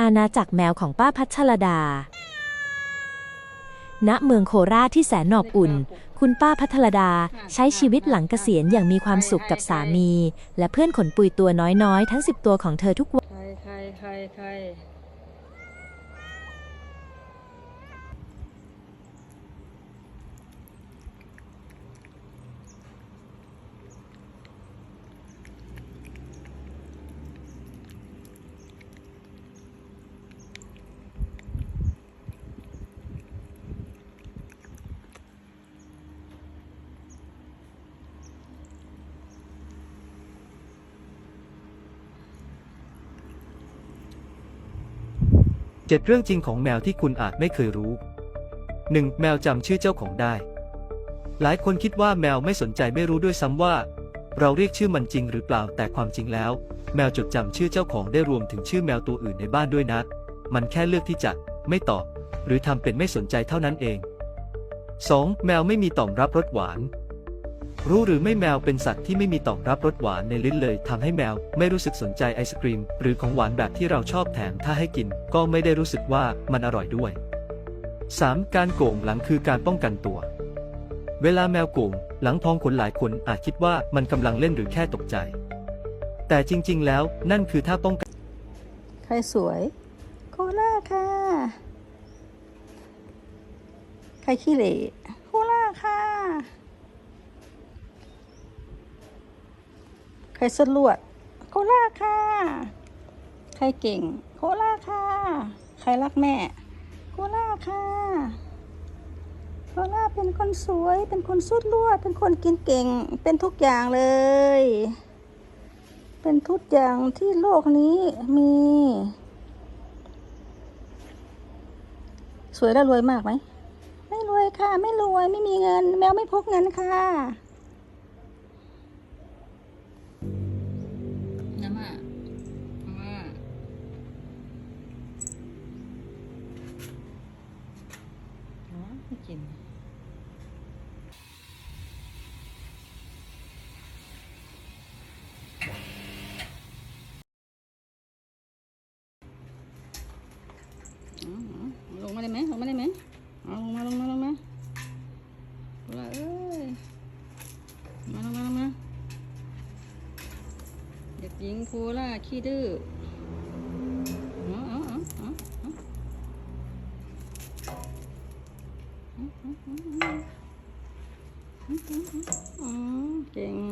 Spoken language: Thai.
อาณาจักรแมวของป้าพัชรดา ณ เมืองโคราชที่แสนหนอบอุ่น คุณป้าพัทรดาใช้ชีวิตหลังเกษียณอย่างมีความสุขกับสามี และเพื่อนขนปุยตัวน้อยๆ ทั้ง 10 ตัวของเธอทุกวัน ใครใครใครใครเจ็ดเรื่องจริงของแมวที่คุณอาจไม่เคยรู้ 1. แมวจำชื่อเจ้าของได้ หลายคนคิดว่าแมวไม่สนใจไม่รู้ด้วยซ้ำว่า เราเรียกชื่อมันจริงหรือเปล่าแต่ความจริงแล้ว แมวจดจำชื่อเจ้าของได้รวมถึงชื่อแมวตัวอื่นในบ้านด้วยนะ มันแค่เลือกที่จะไม่ตอบ หรือทำเป็นไม่สนใจเท่านั้นเอง 2. แมวไม่มีต่อมรับรสหวาน รู้หรือไม่แมวเป็นสัตว์ที่ไม่มีต่อมรับรสหวานในลิ้นเลยทำให้แมวไม่รู้สึกสนใจไอศกรีม หรือของหวานแบบที่เราชอบแถมถ้าให้กิน ก็ไม่ได้รู้สึกว่ามันอร่อยด้วย 3. การโก่งหลังคือการป้องกันตัว เวลาแมวโก่งหลังพองขนหลายคนอาจคิดว่ามันกำลังเล่นหรือแค่ตกใจ แต่จริงๆ แล้วนั่นคือท่าป้องกัน ใครสวย โคล่าค่ะ ใครขี้เหร่โคล่าค่ะ ใครสดลวด โคล่าค่ะใครเก่ง โคล่าค่ะใครรักแม่ โคล่าค่ะ โคล่าเป็นคนสวย เป็นคนสุดลวด เป็นคนกินเก่ง เป็นทุกอย่างเลย เป็นทุกอย่างที่โลกนี้มี สวยแล้วรวยมากไหมไม่รวยค่ะ ไม่รวย ไม่มีเงิน แมวไม่พกเงินค่ะ ไม่กินลงมาได้ไหมลงมาได้ไหมเอาลงมาลงมาลงมาโคลาเอ้ยมาลงมาลงมาเด็กหญิงโคล่าขี้ดื้อ Ừ, ừ, ừ. chuyện